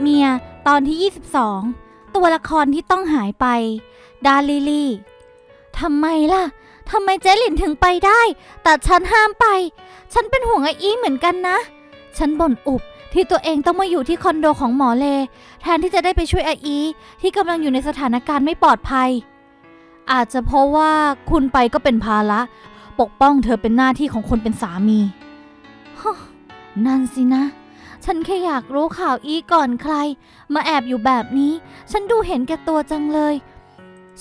เมียตอนที่ 22 ตัวละครที่ต้องหายไป ดาลิลี่ทำไมล่ะทำไมเจ๊หลินถึงไปได้ แต่ฉันห้ามไป ฉันเป็นห่วงไออีเหมือนกันนะ ฉันบ่นอุบที่ตัวเองต้องมาอยู่ที่คอนโดของหมอเล แทนที่จะได้ไปช่วยไออี ที่กำลังอยู่ในสถานการณ์ไม่ปลอดภัย อาจจะเพราะว่าคุณไปก็เป็นภาระปกป้องเธอเป็นหน้าที่ของคนเป็นสามีฮนั่นสินะ ฉันแค่อยากรู้ข่าวอีก่อนใคร มาแอบอยู่แบบนี้ ฉันดูเห็นแก่ตัวจังเลย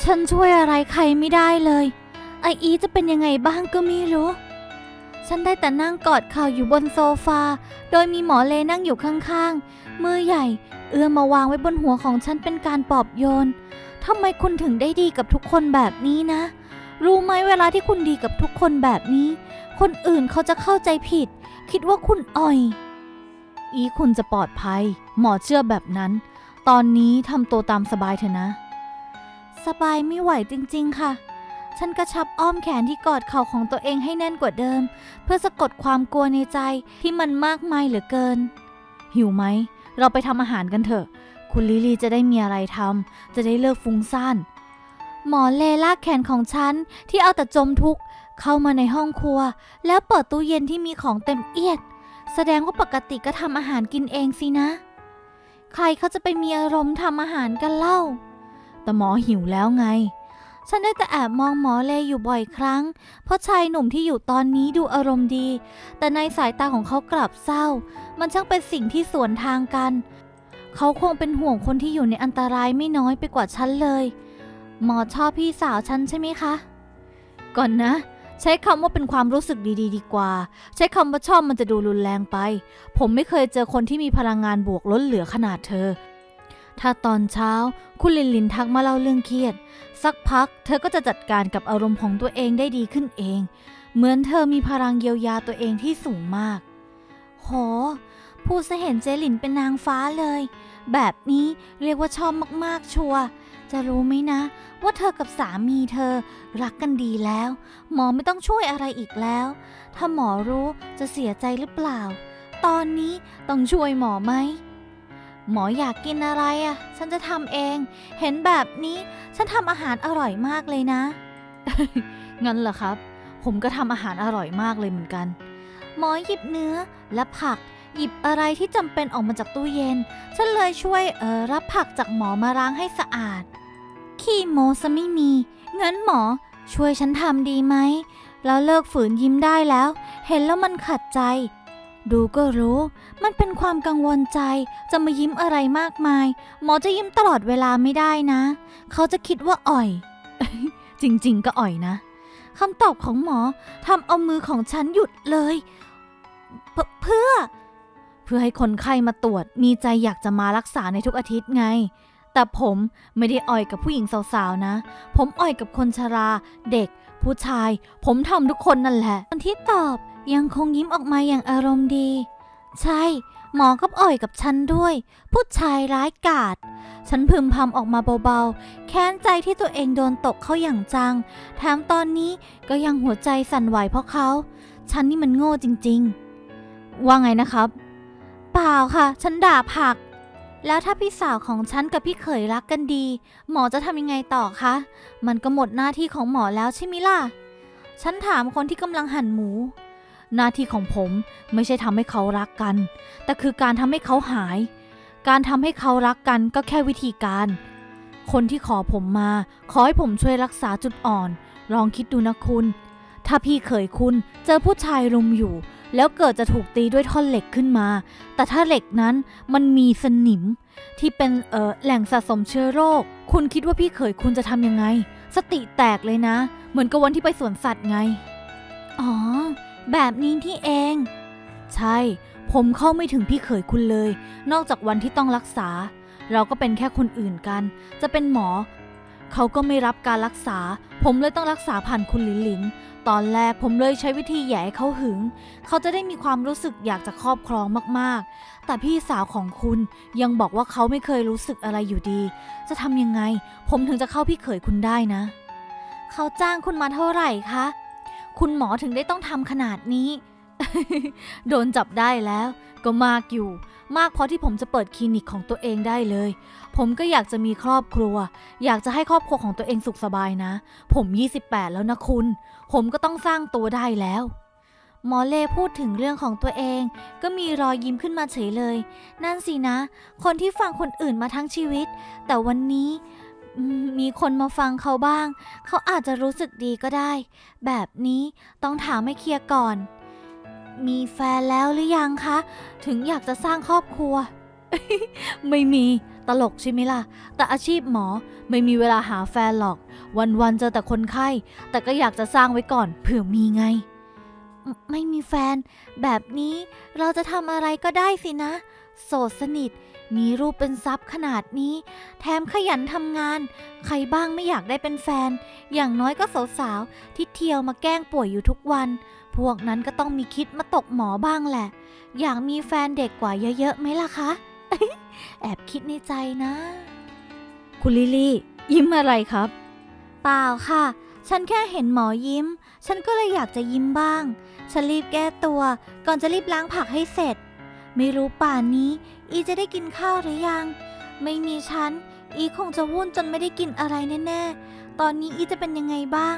ฉันช่วยอะไรใครไม่ได้เลย ไออีจะเป็นยังไงบ้างก็ไม่รู้ ฉันได้แต่นั่งกอดเข่าอยู่บนโซฟา โดยมีหมอเลนั่งอยู่ข้างๆ มือใหญ่ เอื้อมมาวางไว้บนหัวของฉันเป็นการปลอบโยนทำไมคุณถึงได้ดีกับทุกคนแบบนี้นะ รู้ไหมเวลาที่คุณดีกับทุกคนแบบนี้ คนอื่นเขาจะเข้าใจผิด คิดว่าคุณอ่อย อีคุณจะปลอดภัย หมอเชื่อแบบนั้น ตอนนี้ทำตัวตามสบายเถอะนะ สบายไม่ไหวจริงๆค่ะ ฉันกระชับอ้อมแขนที่กอดเข่าของตัวเองให้แน่นกว่าเดิม เพื่อสะกดความกลัวในใจที่มันมากมายเหลือเกิน หิวไหม เราไปทำอาหารกันเถอะ คุณลิลีจะได้มีอะไรทำจะได้เลิกฟุ้งซ่าน หมอเลลากแขนของฉันที่เอาแต่จมทุกข์เข้ามาในห้องครัว แล้วเปิดตู้เย็นที่มีของเต็มเอียด แสดงว่าปกติก็ทำอาหารกินเองสินะ ใครเขาจะไปมีอารมณ์ทำอาหารกันเล่า แต่หมอหิวแล้วไง ฉันได้แต่แอบมองหมอเลอยู่บ่อยครั้ง เพราะชายหนุ่มที่อยู่ตอนนี้ดูอารมณ์ดี แต่ในสายตาของเขากลับเศร้า มันช่างเป็นสิ่งที่สวนทางกัน เขาคงเป็นห่วงคนที่อยู่ในอันตรายไม่น้อยไปกว่าฉันเลย หมอชอบพี่สาวฉันใช่ไหมคะ ก่อนนะ ใช้คำว่าเป็นความรู้สึกดี ๆ ดีกว่า ใช้คำว่าชอบมันจะดูรุนแรงไป ผมไม่เคยเจอคนที่มีพลังงานบวกล้นเหลือขนาดเธอ ถ้าตอนเช้า คุณลินลินทักมาเล่าเรื่องเครียด สักพัก เธอก็จะจัดการกับอารมณ์ของตัวเองได้ดีขึ้นเอง เหมือนเธอมีพลังเยียวยาตัวเองที่สูงมาก โหพูดซะเห็นเจลินเป็นนางฟ้าเลย แบบนี้เรียกว่าชอบมากๆชัวร์ จะรู้ไหมนะ ว่าเธอกับสามีเธอรักกันดีแล้ว หมอไม่ต้องช่วยอะไรอีกแล้ว ถ้าหมอรู้จะเสียใจหรือเปล่า ตอนนี้ต้องช่วยหมอไหม หมออยากกินอะไรอะ่ะ ฉันจะทำเอง เห็นแบบนี้ฉันทำอาหารอร่อยมากเลยนะ งั้นเหรอครับ ผมก็ทำอาหารอร่อยมากเลยเหมือนกัน หมอหยิบเนื้อและผัก หยิบอะไรที่จำเป็นออกมาจากตู้เย็น ฉันเลยช่วยเออรับผักจากหมอมาล้างให้สะอาด ขี้โมซะไม่มี งั้นหมอช่วยฉันทำดีไหม แล้วเลิกฝืนยิ้มได้แล้ว เห็นแล้วมันขัดใจ ดูก็รู้ มันเป็นความกังวลใจ จะมายิ้มอะไรมากมาย หมอจะยิ้มตลอดเวลาไม่ได้นะ เขาจะคิดว่าอ่อย จริงๆก็อ่อยนะคำตอบของหมอทำเอามือของฉันหยุดเลย เพื่อ เพื่อให้คนไข้มาตรวจ มีใจอยากจะมารักษาในทุกอาทิตย์ไง แต่ผมไม่ได้อ่อยกับผู้หญิงสาวๆนะ ผมอ่อยกับคนชรา เด็ก ผู้ชาย ผมทำทุกคนนั่นแหละ คนที่ตอบยังคงยิ้มออกมาอย่างอารมณ์ดี ใช่ หมอก็อ่อยกับฉันด้วย ผู้ชายร้ายกาจฉันพึมพำออกมาเบาๆ แค้นใจที่ตัวเองโดนตกเข้าอย่างจัง แถมตอนนี้ก็ยังหัวใจสั่นไหวเพราะเขา ฉันนี่มันโง่จริงๆ ว่าไงนะครับ ปล่าค่ะ ฉันด่าผัก แล้วถ้าพี่สาวของฉันกับพี่เขยรักกันดี หมอจะทำยังไงต่อคะ มันก็หมดหน้าที่ของหมอแล้วใช่ไหมล่ะ ฉันถามคนที่กำลังหั่นหมู หน้าที่ของผมไม่ใช่ทำให้เขารักกัน แต่คือการทำให้เขาหาย การทำให้เขารักกันก็แค่วิธีการ คนที่ขอผมมา ขอให้ผมช่วยรักษาจุดอ่อน ลองคิดดูนะคุณ ถ้าพี่เขยคุณเจอผู้ชายรุมอยู่ แล้วเกิดจะถูกตีด้วยท่อนเหล็กขึ้นมา แต่ถ้าเหล็กนั้นมันมีสนิม ที่เป็นเอ่อแหล่งสะสมเชื้อโรค คุณคิดว่าพี่เขยคุณจะทำยังไง สติแตกเลยนะ เหมือนกับวันที่ไปสวนสัตว์ไง อ๋อ แบบนี้ที่เอง ใช่ ผมเข้าไม่ถึงพี่เขยคุณเลย นอกจากวันที่ต้องรักษา เราก็เป็นแค่คนอื่นกัน จะเป็นหมอ เขาก็ไม่รับการรักษา ผมเลยต้องรักษาผ่านคุณหลินหลิน ตอนแรกผมเลยใช้วิธีแย่เขาหึง เขาจะได้มีความรู้สึกอยากจะครอบครองมากๆ แต่พี่สาวของคุณยังบอกว่าเขาไม่เคยรู้สึกอะไรอยู่ดี จะทำยังไง ผมถึงจะเข้าพี่เขยคุณได้นะ เขาจ้างคุณมาเท่าไหร่คะ คุณหมอถึงได้ต้องทำขนาดนี้ โดนจับได้แล้ว ก็มากอยู่ มากพอที่ผมจะเปิดคลินิกของตัวเองได้เลย ผมก็อยากจะมีครอบครัว อยากจะให้ครอบครัวของตัวเองสุขสบายนะ ผม 28 แล้วนะคุณ ผมก็ต้องสร้างตัวได้แล้ว หมอเลพูดถึงเรื่องของตัวเอง ก็มีรอยยิ้มขึ้นมาเฉยเลย นั่นสินะ คนที่ฟังคนอื่นมาทั้งชีวิต แต่วันนี้มมีคนมาฟังเขาบ้าง เขาอาจจะรู้สึกดีก็ได้ แบบนี้ต้องถามให้เคลียร์ก่อน มีแฟนแล้วหรือยังคะ ถึงอยากจะสร้างครอบครัว ไม่มีตลกใช่ไหมล่ะ แต่อาชีพหมอไม่มีเวลาหาแฟนหรอก วันๆเจอแต่คนไข้ แต่ก็อยากจะสร้างไว้ก่อนเผื่อมีไงไม่ไม่มีแฟน แบบนี้เราจะทำอะไรก็ได้สินะ โสดสนิท มีรูปเป็นซับขนาดนี้ แถมขยันทำงาน ใครบ้างไม่อยากได้เป็นแฟน อย่างน้อยก็สาวๆที่เที่ยวมาแกล้งป่วยอยู่ทุกวัน พวกนั้นก็ต้องมีคิดมาตกหมอบ้างแหละ อยากมีแฟนเด็กกว่าเยอะๆไหมล่ะคะ แอบคิดในใจนะ คุณลิลี่ ยิ้มอะไรครับ เปล่าค่ะ ฉันแค่เห็นหมอยิ้ม ฉันก็เลยอยากจะยิ้มบ้าง ฉันรีบแก้ตัว ก่อนจะรีบล้างผักให้เสร็จ ไม่รู้ป่านนี้ อีจะได้กินข้าวหรือยัง ไม่มีฉัน อีคงจะวุ่นจนไม่ได้กินอะไรแน่ๆ ตอนนี้อีจะเป็นยังไงบ้าง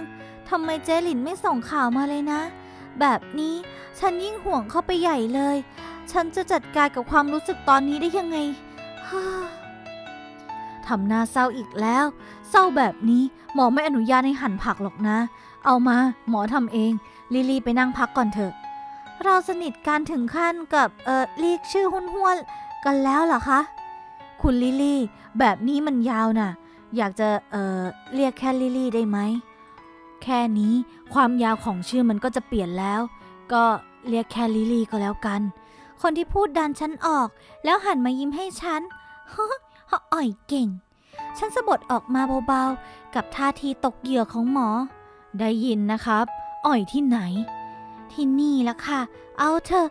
ทำไมเจลินไม่ส่งข่าวมาเลยนะ แบบนี้ฉันยิ่งห่วงเข้าไปใหญ่เลย ฉันจะจัดการกับความรู้สึกตอนนี้ได้ยังไงทำหน้าเศร้าอีกแล้ว เศร้าแบบนี้หมอไม่อนุญาตให้หั่นผักหรอกนะ เอามาหมอทำเอง ลิลี่ไปนั่งพักก่อนเถอะ เราสนิทกันถึงขั้นกับเออเรียกชื่อห้วนห้วนกันแล้วเหรอคะ คุณลิลี่ แบบนี้มันยาวน่ะ อยากจะเออเรียกแค่ลิลี่ได้ไหม แค่นี้ความยาวของชื่อมันก็จะเปลี่ยนแล้ว ก็เรียกแค่ลิลี่ก็แล้วกัน คนที่พูดดันฉันออก แล้วหันมายิ้มให้ฉันฮะอ่อยเก่ง ฉันสะบดออกมาเบาๆ กับท่าทีตกเหยื่อของหมอ ได้ยินนะครับ อ่อยที่ไหน ที่นี่ละค่ะ เอาเถอะ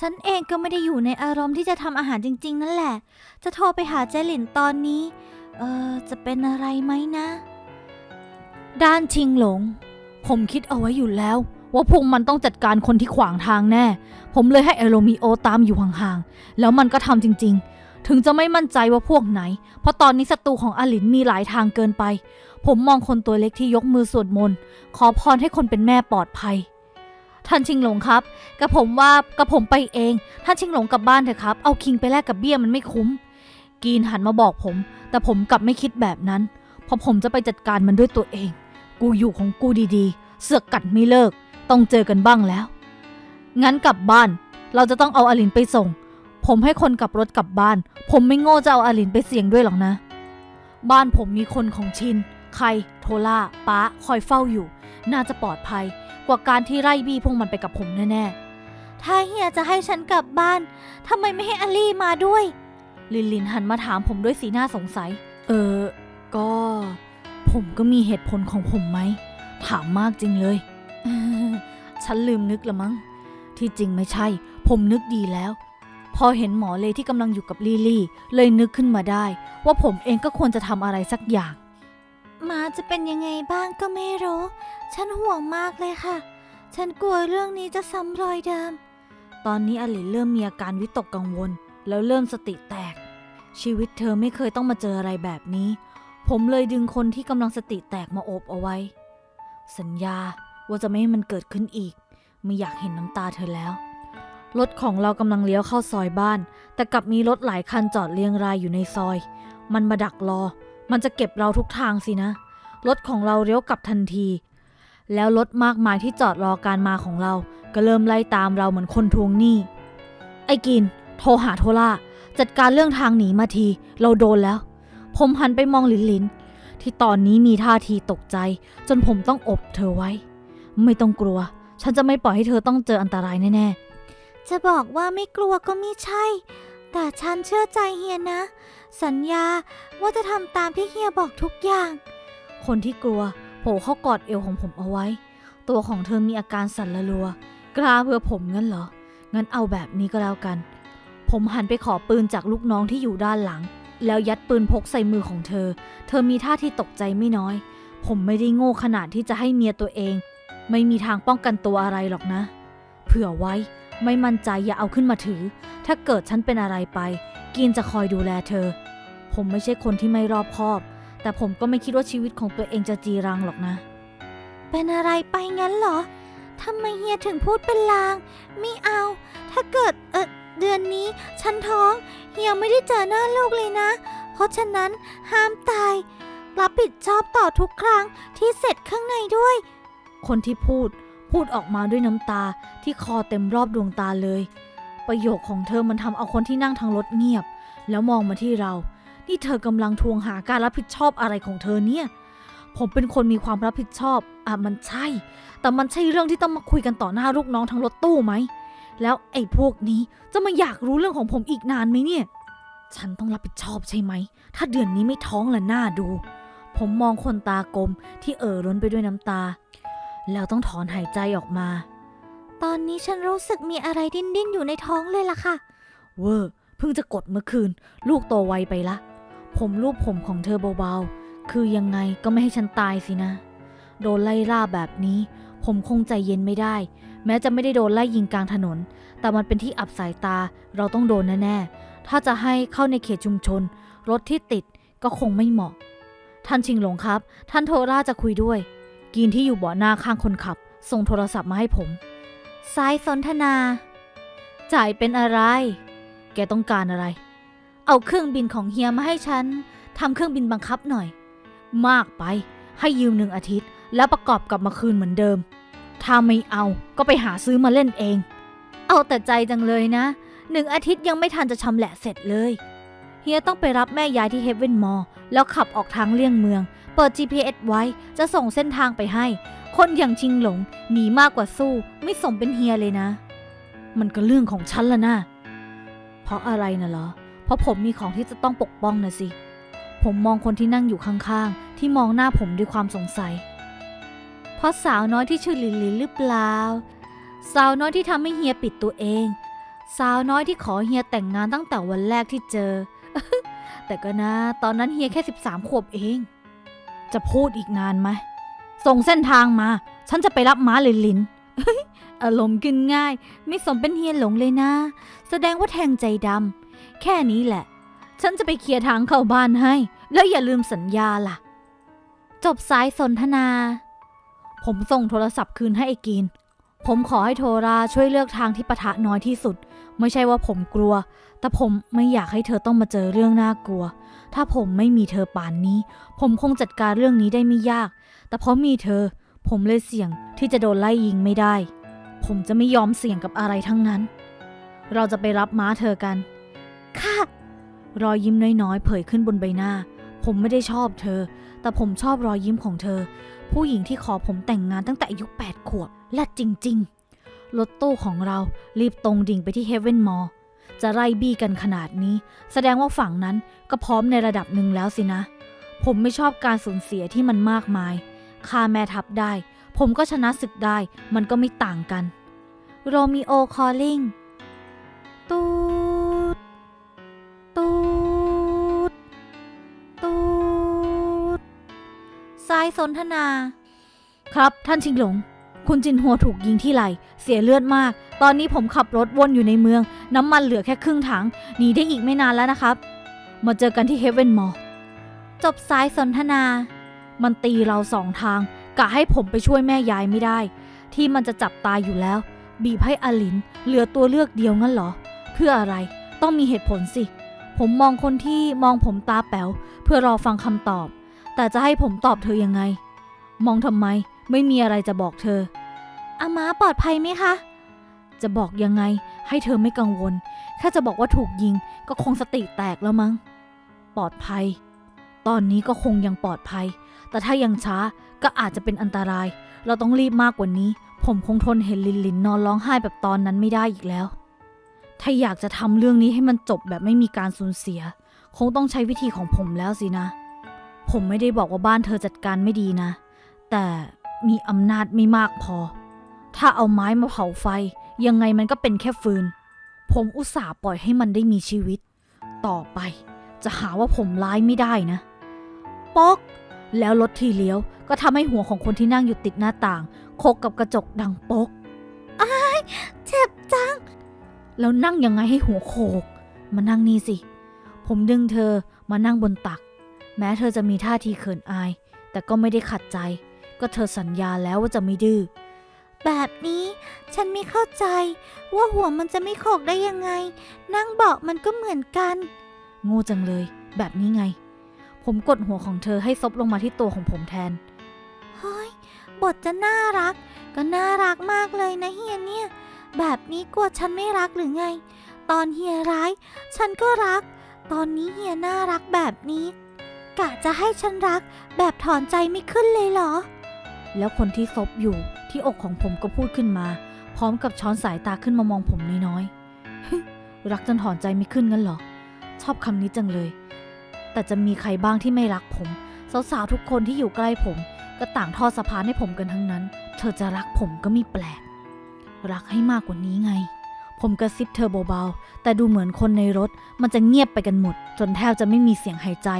ฉันเองก็ไม่ได้อยู่ในอารมณ์ที่จะทำอาหารจริง ๆ นั่นแหละ จะโทรไปหาเจหลินตอนนี้ เออจะเป็นอะไรไหมนะ ด้านชิงหลง ผมคิดเอาไว้อยู่แล้ว ว่าพวกมันต้องจัดการคนที่ขวางทางแน่ ผมเลยให้เอโรมิโอตามอยู่ห่างๆ แล้วมันก็ทำจริง ๆ ถึงจะไม่มั่นใจว่าพวกไหน เพราะตอนนี้ศัตรูของอลินมีหลายทางเกินไป ผมมองคนตัวเล็กที่ยกมือสวดมนต์ขอพรให้คนเป็นแม่ปลอดภัย ท่านชิงหลงครับกระผมว่ากระผมไปเอง ท่านชิงหลงกลับบ้านเถอะครับ เอาคิงไปแลกกับเบี้ยมันไม่คุ้ม กีนหันมาบอกผม แต่ผมกลับไม่คิดแบบนั้น เพราะผมจะไปจัดการมันด้วยตัวเอง กูอยู่ของกูดีๆ เสือกกัดไม่เลิก ต้องเจอกันบ้างแล้ว งั้นกลับบ้าน เราจะต้องเอาอาลินไปส่ง ผมให้คนขับรถกลับบ้าน ผมไม่โง่จะเอาอาลินไปเสี่ยงด้วยหรอกนะ บ้านผมมีคนของชิน ใคร โทล่าป้า คอยเฝ้าอยู่ น่าจะปลอดภัย กว่าการที่ไล่บี้พวกมันไปกับผมแน่ๆ ถ้าเฮียจะให้ฉันกลับบ้าน ทำไมไม่ให้อลี่มาด้วย ลินลินหันมาถามผมด้วยสีหน้าสงสัย เออ ก็ ผมก็มีเหตุผลของผมไหม ถามมากจริงเลย ฉันลืมนึกละมั้ง ที่จริงไม่ใช่ ผมนึกดีแล้ว พอเห็นหมอเลยที่กำลังอยู่กับลิลี่ เลยนึกขึ้นมาได้ ว่าผมเองก็ควรจะทำอะไรสักอย่าง มาจะเป็นยังไงบ้างก็ไม่รู้ ฉันห่วงมากเลยค่ะ ฉันกลัวเรื่องนี้จะซ้ำรอยเดิม ตอนนี้อลินเริ่มมีอาการวิตกกังวล แล้วเริ่มสติแตก ชีวิตเธอไม่เคยต้องมาเจออะไรแบบนี้ ผมเลยดึงคนที่กำลังสติแตกมาโอบเอาไว้ สัญญา ว่าจะไม่ให้มันเกิดขึ้นอีก ไม่อยากเห็นน้ำตาเธอแล้ว รถของเรากำลังเลี้ยวเข้าซอยบ้าน แต่กลับมีรถหลายคันจอดเรียงรายอยู่ในซอย มันมาดักรอ มันจะเก็บเราทุกทางสินะ รถของเราเลี้ยวกลับทันที แล้วรถมากมายที่จอดรอการมาของเรา ก็เริ่มไล่ตามเราเหมือนคนทวงหนี้ ไอ้กิน โทรหาโทล่าจัดการเรื่องทางหนีมาที เราโดนแล้ว ผมหันไปมองลินลินที่ตอนนี้มีท่าทีตกใจ จนผมต้องอบเธอไว้ ไม่ต้องกลัว ฉันจะไม่ปล่อยให้เธอต้องเจออันตรายแน่ๆ จะบอกว่าไม่กลัวก็ไม่ใช่ แต่ฉันเชื่อใจเฮียนะ สัญญาว่าจะทำตามที่เฮียบอกทุกอย่าง คนที่กลัวโผล่เข้ากอดเอวของผมเอาไว้ ตัวของเธอมีอาการสั่นละลัว กล้าเพื่อผมงั้นเหรอ งั้นเอาแบบนี้ก็แล้วกัน ผมหันไปขอปืนจากลูกน้องที่อยู่ด้านหลัง แล้วยัดปืนพกใส่มือของเธอ เธอมีท่าที่ตกใจไม่น้อย ผมไม่ได้โง่ขนาดที่จะให้เมียตัวเอง ไม่มีทางป้องกันตัวอะไรหรอกนะ เผื่อไว้ไม่มั่นใจอย่าเอาขึ้นมาถือ ถ้าเกิดฉันเป็นอะไรไปกินจะคอยดูแลเธอ ผมไม่ใช่คนที่ไม่รอบคอบ แต่ผมก็ไม่คิดว่าชีวิตของตัวเองจะจีรังหรอกนะ เป็นอะไรไปงั้นเหรอทำไมเฮียถึงพูดเป็นลาง ไม่เอา ถ้าเกิดเออเดือนนี้ฉันท้องเฮียไม่ได้เจอหน้าลูกเลยนะ เพราะฉะนั้นห้ามตาย รับผิดชอบต่อทุกครั้งที่เสร็จข้างในด้วย คนที่พูดพูดออกมาด้วยน้ำตาที่คอเต็มรอบดวงตาเลย ประโยคของเธอมันทำเอาคนที่นั่งทางรถเงียบ แล้วมองมาที่เรา นี่เธอกำลังทวงหาการรับผิดชอบอะไรของเธอเนี่ย ผมเป็นคนมีความรับผิดชอบอะมันใช่ แต่มันใช่เรื่องที่ต้องมาคุยกันต่อหน้าลูกน้องทั้งรถตู้ไหม แล้วไอ้พวกนี้จะมาอยากรู้เรื่องของผมอีกนานไหมเนี่ย ฉันต้องรับผิดชอบใช่ไหม ถ้าเดือนนี้ไม่ท้องละหน้าดู ผมมองคนตากลมที่เอ่อล้นไปด้วยน้ำตา แล้วต้องถอนหายใจออกมา ตอนนี้ฉันรู้สึกมีอะไรดิ้นดิ้นอยู่ในท้องเลยล่ะค่ะ เวอร์เพิ่งจะกดเมื่อคืน ลูกโตไวไปละ ผมรูปผมของเธอเบาๆ คือยังไงก็ไม่ให้ฉันตายสินะ โดนไล่ล่าแบบนี้ ผมคงใจเย็นไม่ได้ แม้จะไม่ได้โดนไล่ยิงกลางถนน แต่มันเป็นที่อับสายตา เราต้องโดนแน่ๆ ถ้าจะให้เข้าในเขตชุมชน รถที่ติดก็คงไม่เหมาะ ท่านชิงหลงครับ ท่านโทราจะคุยด้วย กินที่อยู่เบาะหน้าข้างคนขับ ส่งโทรศัพท์มาให้ผมสายสนทนา จ่ายเป็นอะไร แกต้องการอะไร เอาเครื่องบินของเฮียมาให้ฉันทำเครื่องบินบังคับหน่อย มากไป ให้ยืมหนึ่งอาทิตย์ แล้วประกอบกลับมาคืนเหมือนเดิม ถ้าไม่เอาก็ไปหาซื้อมาเล่นเอง เอาแต่ใจจังเลยนะหนึ่งอาทิตย์ยังไม่ทันจะชำแหละเสร็จเลย เฮียต้องไปรับแม่ยายที่เฮเวนมอลแล้วขับออกทางเลี่ยงเมือง เปิด GPS ไว้จะส่งเส้นทางไปให้ คนอย่างชิงหลงหนีมากกว่าสู้ ไม่สมเป็นเฮียเลยนะ มันก็เรื่องของฉันละนะ เพราะอะไรนะเหรอ เพราะผมมีของที่จะต้องปกป้องนะสิ ผมมองคนที่นั่งอยู่ข้างๆ ที่มองหน้าผมด้วยความสงสัย เพราะสาวน้อยที่ชื่อลินลินหรือเปล่า สาวน้อยที่ทำให้เฮียปิดตัวเอง สาวน้อยที่ขอเฮียแต่งงานตั้งแต่วันแรกที่เจอ แต่ก็นะ ตอนนั้นเฮียแค่ 13 ขวบเอง จะพูดอีกนานไหม ส่งเส้นทางมา ฉันจะไปรับม้าลินลินอารมณ์ขึ้นง่าย ไม่สมเป็นเฮียหลงเลยนะ แสดงว่าแทงใจดำ แค่นี้แหละ ฉันจะไปเคลียร์ทางเข้าบ้านให้ แล้วอย่าลืมสัญญาล่ะ จบสายสนทนา ผมส่งโทรศัพท์คืนให้ไอ้กีน ผมขอให้โทราช่วยเลือกทางที่ปะทะน้อยที่สุด ไม่ใช่ว่าผมกลัว แต่ผมไม่อยากให้เธอต้องมาเจอเรื่องน่ากลัว ถ้าผมไม่มีเธอป่านนี้ ผมคงจัดการเรื่องนี้ได้ไม่ยาก แต่เพราะมีเธอ ผมเลยเสี่ยงที่จะโดนไล่ยิงไม่ได้ ผมจะไม่ยอมเสี่ยงกับอะไรทั้งนั้น เราจะไปรับม้าเธอกัน ค่ะ รอยยิ้มน้อยๆ เผยขึ้นบนใบหน้า ผมไม่ได้ชอบเธอ แต่ผมชอบรอยยิ้มของเธอ ผู้หญิงที่ขอผมแต่งงานตั้งแต่อายุ8ขวบและจริง ๆ รถตู้ของเรารีบตรงดิ่งไปที่เฮเวนมอล จะไล่บี้กันขนาดนี้ แสดงว่าฝั่งนั้นก็พร้อมในระดับหนึ่งแล้วสินะ ผมไม่ชอบการสูญเสียที่มันมากมายฆ่าแม่ทัพได้ ผมก็ชนะศึกได้ มันก็ไม่ต่างกัน โรมิโอคอลลิงตูดตูดตูดสายสนทนา ครับท่านชิงหลง คุณจินหัวถูกยิงที่ไหล่เสียเลือดมาก ตอนนี้ผมขับรถวนอยู่ในเมือง น้ำมันเหลือแค่ครึ่งถังหนีได้อีกไม่นานแล้วนะครับ มาเจอกันที่เฮเวนมอลจบสายสนทนา มันตีเราสองทางกะให้ผมไปช่วยแม่ยายไม่ได้ ที่มันจะจับตายอยู่แล้ว บีบให้อลิน เหลือตัวเลือกเดียวงั้นเหรอ เพื่ออะไรต้องมีเหตุผลสิ ผมมองคนที่มองผมตาแป๋วเพื่อรอฟังคำตอบ แต่จะให้ผมตอบเธอยังไง มองทำไม ไม่มีอะไรจะบอกเธอ อาม้าปลอดภัยไหมคะ จะบอกยังไงให้เธอไม่กังวล แค่จะบอกว่าถูกยิงก็คงสติแตกแล้วมั้ง ปลอดภัย ตอนนี้ก็คงยังปลอดภัย แต่ถ้ายังช้าก็อาจจะเป็นอันตราย เราต้องรีบมากกว่านี้ ผมคงทนเห็นลินลินนอนร้องไห้แบบตอนนั้นไม่ได้อีกแล้ว ถ้าอยากจะทำเรื่องนี้ให้มันจบแบบไม่มีการสูญเสีย คงต้องใช้วิธีของผมแล้วสินะ ผมไม่ได้บอกว่าบ้านเธอจัดการไม่ดีนะ แต่ มีอำนาจไม่มากพอ ถ้าเอาไม้มาเผาไฟ ยังไงมันก็เป็นแค่ฟืน ผมอุตส่าห์ปล่อยให้มันได้มีชีวิต ต่อไปจะหาว่าผมร้ายไม่ได้นะป๊อกแล้วรถที่เลี้ยวก็ทำให้หัวของคนที่นั่งอยู่ติดหน้าต่างโคกกับกระจกดังป๊กเจ็บจัง แล้วนั่งยังไงให้หัวโขกมานั่งนี่สิ ผมดึงเธอมานั่งบนตัก แม้เธอจะมีท่าทีเขินอาย แต่ก็ไม่ได้ขัดใจ ก็เธอสัญญาแล้วว่าจะไม่ดื้อ แบบนี้ฉันไม่เข้าใจว่าหัวมันจะไม่โขกได้ยังไง นั่งเบาะมันก็เหมือนกันง่จังเลย แบบนี้ไง ผมกดหัวของเธอให้ซบลงมาที่ตัวของผมแทน เฮ้ย บทจะน่ารัก ก็น่ารักมากเลยนะเฮียเนี่ย แบบนี้กลัวฉันไม่รักหรือไง ตอนเฮียร้าย ฉันก็รัก ตอนนี้เฮียน่ารักแบบนี้ กะจะให้ฉันรักแบบถอนใจไม่ขึ้นเลยเหรอ แล้วคนที่ซบอยู่ที่อกของผมก็พูดขึ้นมา พร้อมกับช้อนสายตาขึ้นมามองผมน้อยๆรักจนถอนใจไม่ขึ้นงั้นเหรอ ชอบคำนี้จังเลย แต่จะมีใครบ้างที่ไม่รักผมสาวๆทุกคนที่อยู่ใกล้ผม ก็ต่างทอดสะพานให้ผมกันทั้งนั้น เธอจะรักผมก็ไม่แปลก รักให้มากกว่านี้ไง ผมกระซิบเธอเบาๆแต่ดูเหมือนคนในรถมันจะเงียบไปกันหมด จนแทบจะไม่มีเสียงหายใจ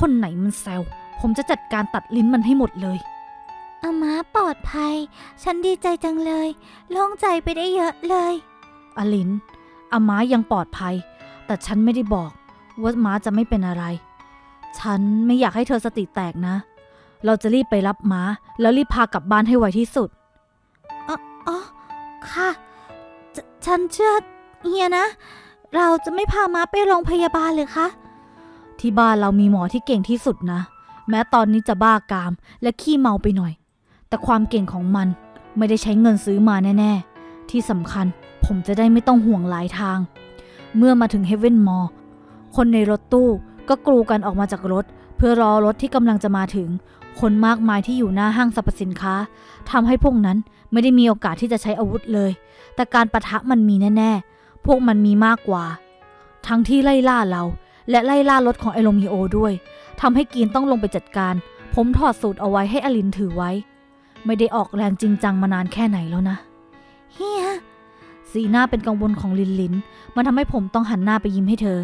คนไหนมันแซวผมจะจัดการตัดลิ้นมันให้หมดเลย อาม้าปลอดภัย ฉันดีใจจังเลย โล่งใจไปได้เยอะเลย อลินอาม้ายังปลอดภัย แต่ฉันไม่ได้บอกว่าม้าจะไม่เป็นอะไร ฉันไม่อยากให้เธอสติแตกนะ เราจะรีบไปรับม้า แล้วรีบพากลับบ้านให้ไวที่สุดอ๋อค่ะฉฉันเชื่อเฮียนะ เราจะไม่พาม้าไปโรงพยาบาลเลยคะที่บ้านเรามีหมอที่เก่งที่สุดนะ แม้ตอนนี้จะบ้ากามและขี้เมาไปหน่อย แต่ความเก่งของมันไม่ได้ใช้เงินซื้อมาแน่ ๆ ที่สำคัญผมจะได้ไม่ต้องห่วงหลายทาง เมื่อมาถึงเฮเวนมอลคนในรถตู้ก็กรูกันออกมาจากรถ เพื่อรอรถที่กำลังจะมาถึง คนมากมายที่อยู่หน้าห้างสรรพสินค้าทำให้พวกนั้นไม่ได้มีโอกาสที่จะใช้อาวุธเลย แต่การประทะมันมีแน่ ๆ พวกมันมีมากกว่า ทั้งที่ไล่ล่าเราและไล่ล่ารถของไอโรมิโอด้วยทำให้กีนต้องลงไปจัดการ ผมถอดสูตรเอาไว้ให้อลินถือไว้ ไม่ได้ออกแรงจริงจังมานานแค่ไหนแล้วนะ เฮีย สีหน้าเป็นกังวลของลินลิน มันทำให้ผมต้องหันหน้าไปยิ้มให้เธอ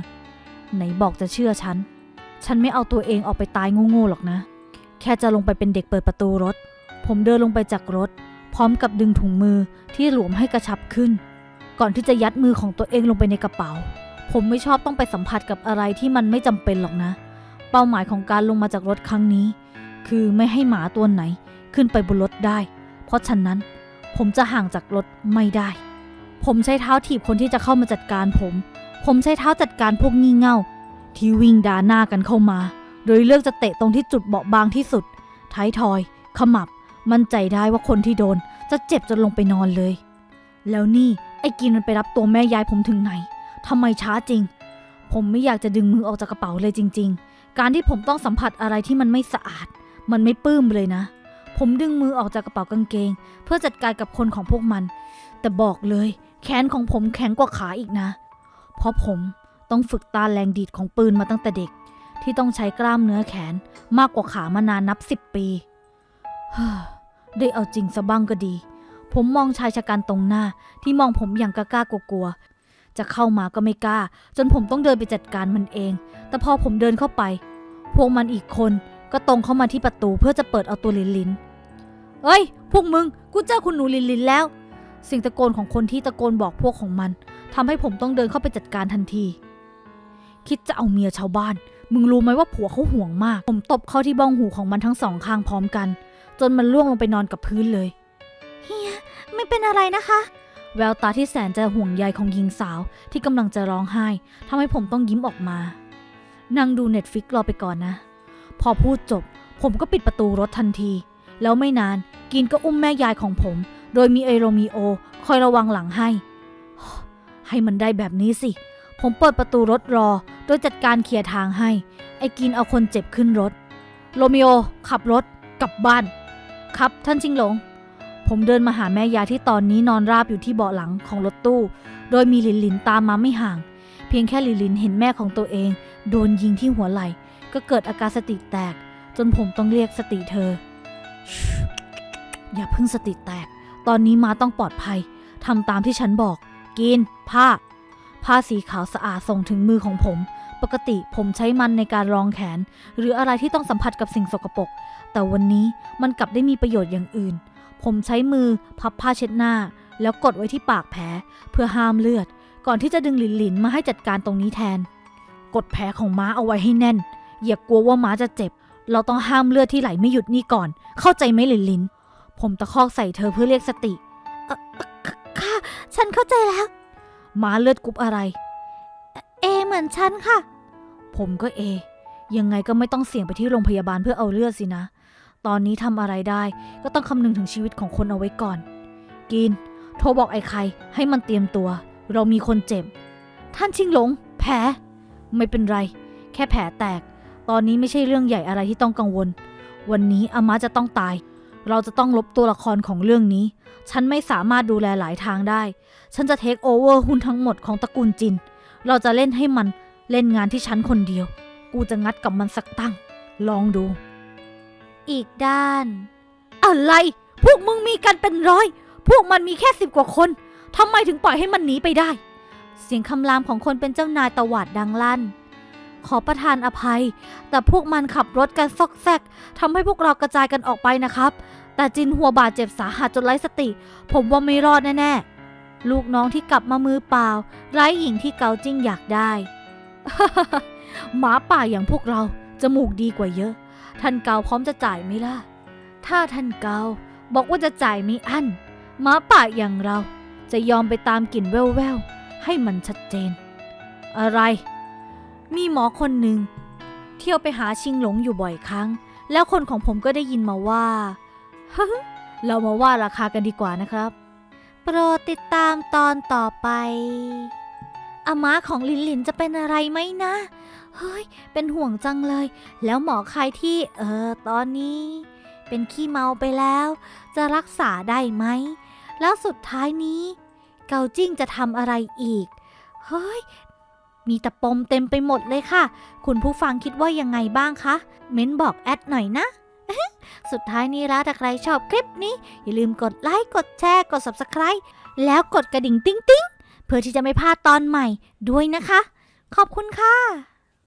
ไหนบอกจะเชื่อฉัน ฉันไม่เอาตัวเองออกไปตายโง่ๆหรอกนะ แค่จะลงไปเป็นเด็กเปิดประตูรถ ผมเดินลงไปจากรถ พร้อมกับดึงถุงมือที่หลวมให้กระชับขึ้น ก่อนที่จะยัดมือของตัวเองลงไปในกระเป๋า ผมไม่ชอบต้องไปสัมผัสกับอะไรที่มันไม่จำเป็นหรอกนะ เป้าหมายของการลงมาจากรถครั้งนี้ คือไม่ให้หมาตัวไหน ขึ้นไปบนรถได้ เพราะฉะนั้นผมจะห่างจากรถไม่ได้ ผมใช้เท้าถีบคนที่จะเข้ามาจัดการผม ผมใช้เท้าจัดการพวกงี่เง่า ที่วิ่งด่าหน้ากันเข้ามา โดยเลือกจะเตะตรงที่จุดเบาบางที่สุด ท้ายทอย ขมับ มั่นใจได้ว่าคนที่โดนจะเจ็บจนลงไปนอนเลย แล้วนี่ไอ้กินมันไปรับตัวแม่ยายผมถึงไหนทำไมช้าจริง ผมไม่อยากจะดึงมือออกจากกระเป๋าเลยจริง ๆ การที่ผมต้องสัมผัสอะไรที่มันไม่สะอาด มันไม่ปลื้มเลยนะ ผมดึงมือออกจากกระเป๋ากางเกง เพื่อจัดการกับคนของพวกมัน แต่บอกเลย แขนของผมแข็งกว่าขาอีกนะ เพราะผมต้องฝึกตาแรงดีดของปืนมาตั้งแต่เด็ก ที่ต้องใช้กล้ามเนื้อแขนมากกว่าขามานานนับสิบปีเฮ้อได้เอาจริงซะบ้างก็ดี ผมมองชายชะกันตรงหน้าที่มองผมอย่างกล้ากลัวๆจะเข้ามาก็ไม่กล้า จนผมต้องเดินไปจัดการมันเอง แต่พอผมเดินเข้าไป พวกมันอีกคน ก็ตรงเข้ามาที่ประตูเพื่อจะเปิดเอาตัวลินลิน เอ้ย พวกมึง กูเจอคุณหนูลินลินแล้ว เสียงตะโกนของคนที่ตะโกนบอกพวกของมันทำให้ผมต้องเดินเข้าไปจัดการทันที คิดจะเอาเมียชาวบ้าน มึงรู้ไหมว่าผัวเขาห่วงมาก ผมตบเข้าที่บ้องหูของมันทั้งสองข้างพร้อมกัน จนมันล่วงลงไปนอนกับพื้นเลย เฮีย ไม่เป็นอะไรนะคะ แววตาที่แสนจะห่วงใยของหญิงสาวที่กำลังจะร้องไห้ทำให้ผมต้องยิ้มออกมา นั่งดูเน็ตฟิกรอไปก่อนนะ พอพูดจบ ผมก็ปิดประตูรถทันที แล้วไม่นานกินก็อุ้มแม่ยายของผม โดยมีไอโรมิโอ คอยระวังหลังให้ ให้มันได้แบบนี้สิ ผมเปิดประตูรถรอ โดยจัดการเคลียร์ทางให้ ไอ้กินเอาคนเจ็บขึ้นรถ โรมิโอ ขับรถ กลับบ้าน ครับท่านชิงหลง ผมเดินมาหาแม่ยายที่ตอนนี้นอนราบอยู่ที่เบาะหลังของรถตู้ โดยมีลินลินตามมาไม่ห่าง เพียงแค่ลินลินเห็นแม่ของตัวเอง โดนยิงที่หัวไหล่ ก็เกิดอาการสติแตก จนผมต้องเรียกสติเธอ อย่าเพิ่งสติแตก ตอนนี้มาต้องปลอดภัยทำตามที่ฉันบอก กิน ผ้า ผ้าสีขาวสะอาดส่งถึงมือของผม ปกติผมใช้มันในการรองแขน หรืออะไรที่ต้องสัมผัสกับสิ่งสกปรก แต่วันนี้มันกลับได้มีประโยชน์อย่างอื่น ผมใช้มือพับผ้าเช็ดหน้า แล้วกดไว้ที่ปากแผลเพื่อห้ามเลือด ก่อนที่จะดึงหลินหลินมาให้จัดการตรงนี้แทน กดแผลของม้าเอาไว้ให้แน่น อย่ากลัวว่าม้าจะเจ็บ เราต้องห้ามเลือดที่ไหลไม่หยุดนี่ก่อน เข้าใจไหมหลินหลิน ผมตะคอกใส่เธอเพื่อเรียกสติค่ะ ฉันเข้าใจแล้ว ม้าเลือดกรุ๊ปอะไร เอเหมือนฉันค่ะ ผมก็เอ ยังไงก็ไม่ต้องเสี่ยงไปที่โรงพยาบาลเพื่อเอาเลือดสินะ ตอนนี้ทำอะไรได้ก็ต้องคำนึงถึงชีวิตของคนเอาไว้ก่อน กิน โทรบอกไอ้ใครให้มันเตรียมตัว เรามีคนเจ็บ ท่านชิงหลง แผล ไม่เป็นไร แค่แผลแตก ตอนนี้ไม่ใช่เรื่องใหญ่อะไรที่ต้องกังวล วันนี้อาม่าจะต้องตาย เราจะต้องลบตัวละครของเรื่องนี้ ฉันไม่สามารถดูแลหลายทางได้ ฉันจะเทคโอเวอร์หุ้นทั้งหมดของตระกูลจิน เราจะเล่นให้มันเล่นงานที่ฉันคนเดียว กูจะงัดกับมันสักตั้ง ลองดู อีกด้าน อะไร พวกมึงมีกันเป็นร้อย พวกมันมีแค่สิบกว่าคนทำไมถึงปล่อยให้มันหนีไปได้ เสียงคำรามของคนเป็นเจ้านายตวาดดังลั่น ขอประทานอภัย แต่พวกมันขับรถกันซอกแซกทำให้พวกเรากระจายกันออกไปนะครับ แต่จินหัวบาดเจ็บสาหัสจนไร้สติ ผมว่าไม่รอดแน่ๆ ลูกน้องที่กลับมามือเปล่า ไร้หญิงที่เกาจิ้งอยากได้ หมาป่าอย่างพวกเราจมูกดีกว่าเยอะ ท่านเกาพร้อมจะจ่ายไหมล่ะ ถ้าท่านเกาบอกว่าจะจ่ายไม่อั้นหมาป่าอย่างเราจะยอมไปตามกลิ่นแว่วๆให้มันชัดเจน อะไร มีหมอคนหนึ่ง เที่ยวไปหาชิงหลงอยู่บ่อยครั้ง แล้วคนของผมก็ได้ยินมาว่า เรามาว่าราคากันดีกว่านะครับ โปรดติดตามตอนต่อไป อาม้าของลินลินจะเป็นอะไรไหมนะ เฮ้ย เป็นห่วงจังเลย แล้วหมอใครที่ เออ ตอนนี้ เป็นขี้เมาไปแล้ว จะรักษาได้ไหม แล้วสุดท้ายนี้ เกาจิ้งจะทำอะไรอีก เฮ้ย มีแต่ปมเต็มไปหมดเลยค่ะ คุณผู้ฟังคิดว่ายังไงบ้างคะ เม้นบอกแอดหน่อยนะ สุดท้ายนี้แล้วถ้าใครชอบคลิปนี้ อย่าลืมกดไลค์ กดแชร์ กด Subscribe แล้วกดกระดิ่งติ๊งติ๊งๆเพื่อที่จะไม่พลาดตอนใหม่ด้วยนะคะ ขอบคุณค่ะ